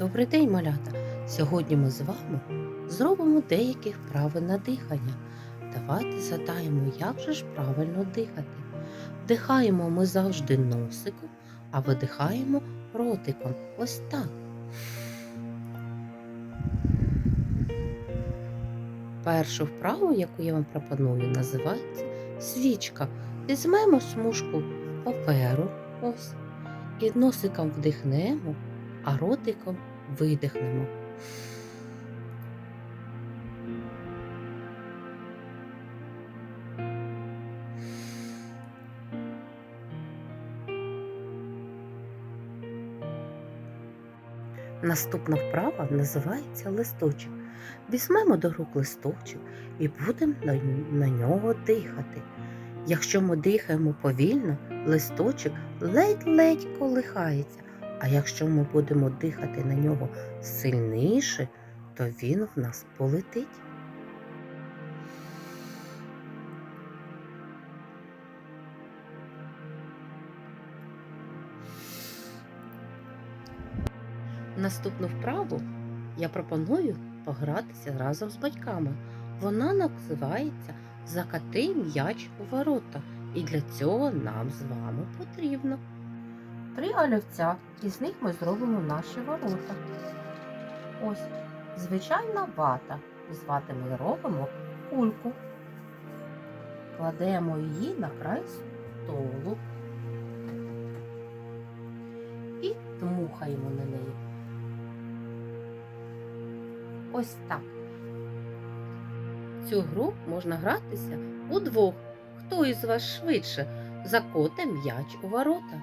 Добрий день, малята! Сьогодні ми з вами зробимо деякі вправи на дихання. Давайте задаємо, як же ж правильно дихати. Вдихаємо ми завжди носиком, а видихаємо ротиком. Ось так. Першу вправу, яку я вам пропоную, називається свічка. Візьмемо смужку паперу, ось, і носиком вдихнемо, а ротиком видихнемо. Наступна вправа називається листочок. Візьмемо до рук листочок і будемо на, нього дихати. Якщо ми дихаємо повільно, листочок ледь-ледь колихається, а якщо ми будемо дихати на нього сильніше, то він в нас полетить. Наступну вправу я пропоную погратися разом з батьками. Вона називається Закати м'яч у ворота. І для цього нам з вами потрібно три олівця, із них ми зробимо наші ворота. Ось звичайна вата. З вати ми робимо кульку. Кладемо її на край столу і дмухаємо на неї. Ось так. Цю гру можна гратися удвох. Хто із вас швидше закоте м'яч у ворота.